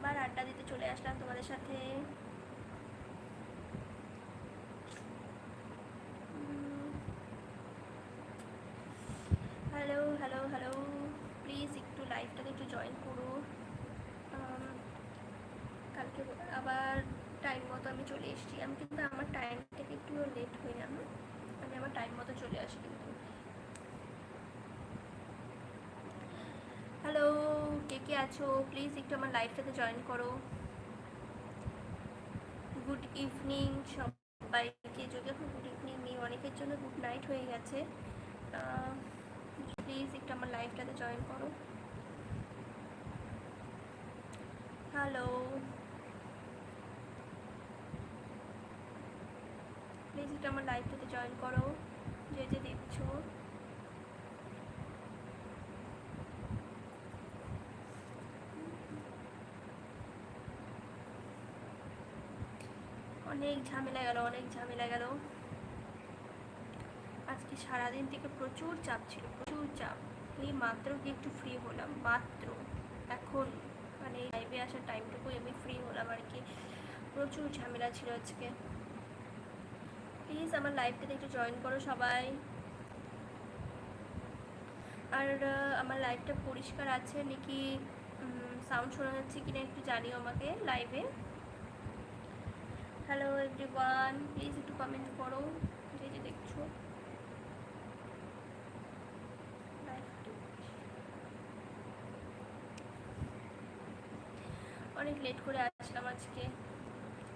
আবার আড্ডা দিতে চলে আসলাম তোমাদের সাথে। হ্যালো হ্যালো হ্যালো প্লিজ একটু লাইভটাতে একটু জয়েন করো। কালকে আবার টাইম মতো আমি চলে এসেছি। আমি কিন্তু আমার টাইম থেকে একটু লেট হই না আমি আমার টাইম মতো চলে আসি কিন্তু। হ্যালো আছো প্লিজ একটু আমার লাইফটাতে জয়েন করো। গুড ইভিনিং সবাইকে। যদি এখন গুড ইভিনিং নেই, অনেকের জন্য গুড নাইট হয়ে গেছে। প্লিজ একটু আমার লাইফটাতে জয়েন করো। হ্যালো প্লিজ একটু আমার লাইফটাতে জয়েন করো। যে যে দেখছ। অনেক ঝামেলা গেল, অনেক ঝামেলা গেল। আজকে সারাদিন থেকে প্রচুর চাপ ছিল, প্রচুর চাপ। এই মাত্র কি একটু ফ্রি হলাম? মাত্র। এখন মানে লাইভে আসার টাইমটুকু আমি ফ্রি হলাম আর কি। প্রচুর ঝামেলা ছিল আজকে। প্লিজ আমার লাইভটাতে একটু জয়েন করো সবাই। আর আমার লাইভটা পরিষ্কার আছে, নাকি সাউন্ড শোনা যাচ্ছে কিনা একটু জানিও আমাকে লাইভে হ্যালো এভরিওয়ান প্লিজ একটু কমেন্ট করো। যে যে দেখছ। অনেক লেট করে আসলাম আজকে।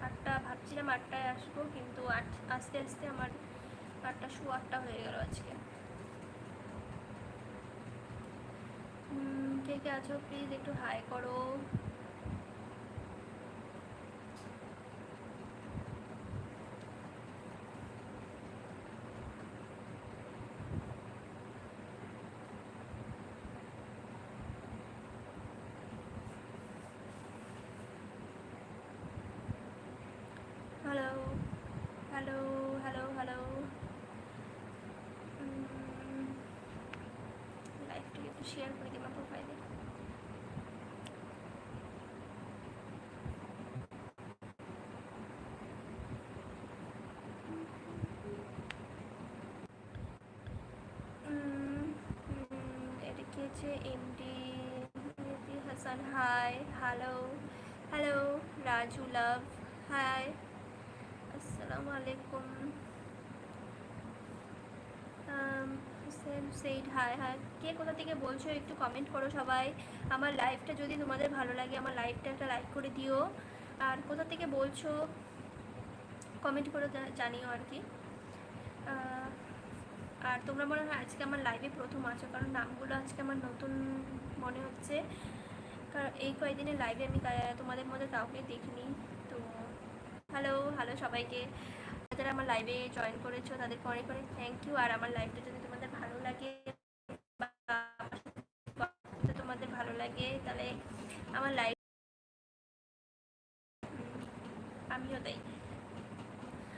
আটটা, ভাবছিলাম আটটায় আসব, কিন্তু আট, আস্তে আস্তে আমার আটটা শু আটটা হয়ে গেল আজকে। কে কে আছো? প্লিজ একটু হাই করো হ্যালো হ্যালো হ্যালো হ্যালো লাইভটাকে একটু শেয়ার করে দিই, আমার প্রোফাইলে এটা কি হচ্ছে? MD Hasan hi hello hello Raju love hi আসসালামু আলাইকুম। Said high high. কে কোথা থেকে বলছো একটু কমেন্ট করো সবাই। আমার লাইভটা যদি তোমাদের ভালো লাগে, আমার লাইভটা একটা লাইক করে দিও। আর কোথা থেকে বলছো কমেন্ট করে জানিও আর কি। আর তোমরা মনে হয় আজকে আমার লাইভে প্রথম আছো, কারণ নামগুলো আজকে আমার নতুন মনে হচ্ছে। কারণ এই কয়েকদিনের লাইভে আমি তোমাদের মধ্যে কাউকে দেখিনি। হ্যালো হ্যালো সবাইকে। যারা আমার লাইভে জয়েন করেছ, তাদেরকে অনেক অনেক থ্যাংক ইউ আর আমার লাইভটা যদি তোমাদের ভালো লাগে তোমাদের ভালো লাগে, তাহলে আমার লাইভ আমিও তাই।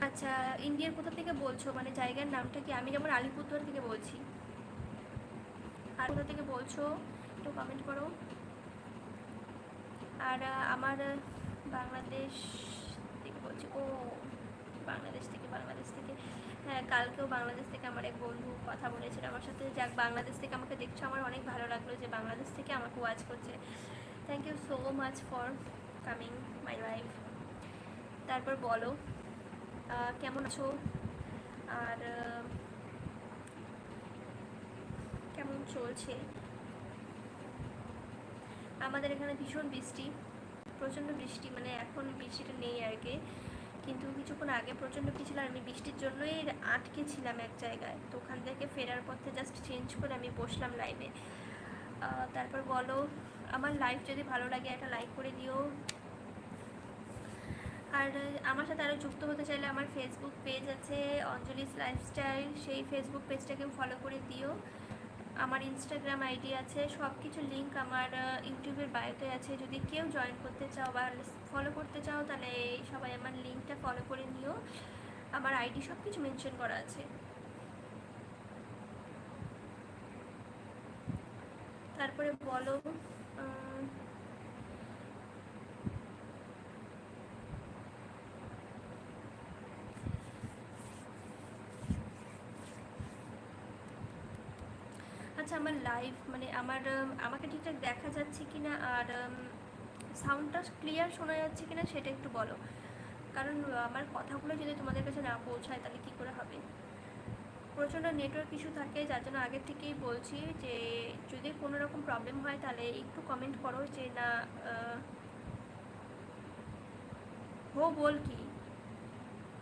আচ্ছা ইন্ডিয়ার কোথা থেকে বলছো? মানে জায়গার নামটা কি? আমি যেমন আলিপুরদুয়ার থেকে বলছি। আর কোথা থেকে বলছো? একটু কমেন্ট করো। আর, আমার বাংলাদেশ বলছি ও বাংলাদেশ থেকে বাংলাদেশ থেকে হ্যাঁ কালকেও বাংলাদেশ থেকে আমার এক বন্ধু কথা বলেছিল আমার সাথে, যাক, বাংলাদেশ থেকে আমাকে দেখছ, আমার অনেক ভালো লাগল যে বাংলাদেশ থেকে আমাকে ওয়াচ করছে। Thank you so much for coming my life তারপর বলো কেমন আছো? আর কেমন চলছে? আমাদের এখানে ভীষণ বৃষ্টি, প্রচণ্ড বৃষ্টি মানে এখন বৃষ্টিটা নেই আর কি। কিন্তু কিছুক্ষণ আগে প্রচণ্ড ছিল আমি বৃষ্টির জন্যই আটকে ছিলাম এক জায়গায়। তো ওখান থেকে ফেরার পথে জাস্ট চেঞ্জ করে আমি বসলাম লাইভে তারপর বলো, আমার লাইভ যদি ভালো লাগে একটা লাইক করে দিও আর আমার সাথে আরও যুক্ত হতে চাইলে আমার ফেসবুক পেজ আছে, অঞ্জলিস লাইফস্টাইল সেই ফেসবুক পেজটাকেও ফলো করে দিও। আমার ইনস্টাগ্রাম আইডি আছে সব কিছু লিঙ্ক আমার ইউটিউবের বায়োতে আছে। যদি কেউ জয়েন করতে চাও বা ফলো করতে চাও, তাহলে সবাই আমার লিঙ্কটা ফলো করে নিও। আমার আইডি সব কিছু মেনশন করা আছে। তারপরে বলো যাচ্ছে আমার লাইভ মানে আমার আমাকে ঠিকঠাক দেখা যাচ্ছে কি না আর সাউন্ডটা ক্লিয়ার শোনা যাচ্ছে কি না সেটা একটু বলো। কারণ আমার কথাগুলো যদি তোমাদের কাছে না পৌঁছায় তাহলে কী করে হবে? প্রচণ্ড নেটওয়ার্ক ইস্যু থাকে, যার জন্য আগের থেকেই বলছি যে, যদি কোনো রকম প্রবলেম হয় তাহলে একটু কমেন্ট করো যে, না হো বল কি?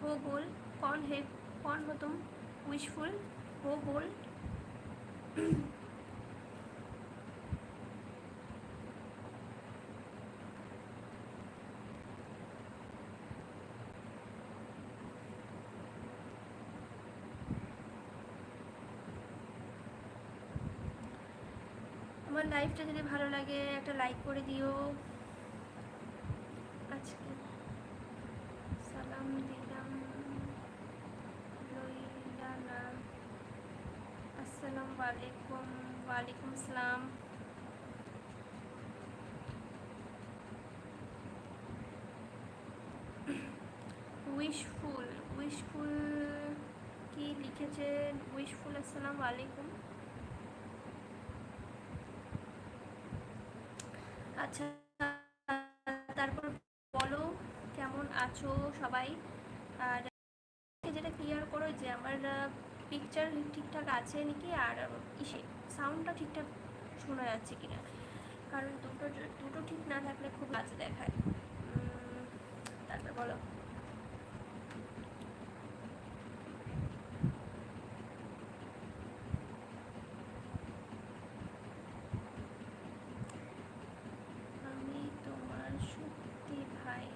হো বল, কন হে, কন হতুম? উইশফুল হো বল? আমার লাইফটা যদি ভালো লাগে, একটা লাইক করে দিও। আজকে। সালাম দিলাম। আসসালামু আলাইকুম। ওয়ালাইকুম আসসালাম উইশফুল উইশফুল কি লিখেছেন? উইশফুল আসসালামু আলাইকুম। আচ্ছা তারপর বলো কেমন আছো সবাই? আর যেটা ক্লিয়ার করো যে আমার পিকচার ঠিকঠাক আছে নাকি? আর ইসে সাউন্ডটা ঠিকঠাক শোনা যাচ্ছে কিনা? কারণ দুটো দুটো ঠিক না থাকলে খুব বাজে দেখায়। তারপর বলো আমি তোমার সত্যি ভাই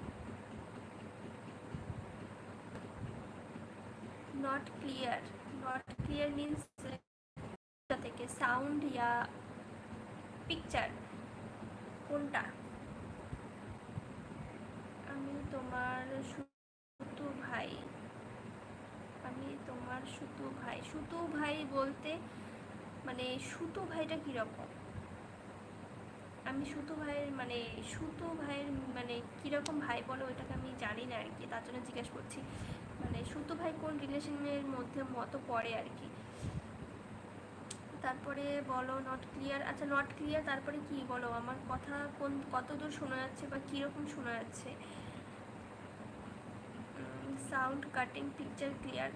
not clear not clear means থেকে সাউন্ড ইয়া পিকচার কোনটা? আমি তোমার সুতু ভাই। আমি তোমার সুতু ভাই। সুতু ভাই বলতে মানে সুতু ভাইটা কীরকম? আমি সুতু ভাইয়ের মানে সুতু ভাইয়ের মানে কীরকম ভাই বলো, ওইটাকে আমি জানি না আর কি, তার জন্য জিজ্ঞেস করছি। মানে সুতো ভাই কোন রিলেশনের মধ্যে মতো পড়ে আর কি? তারপরে বলো নট ক্লিয়ার আচ্ছা নট ক্লিয়ার তারপরে কি বলো? আমার কথা কোন, কতদূর শোনা যাচ্ছে বা কীরকম শোনা যাচ্ছে? Sound cutting picture clear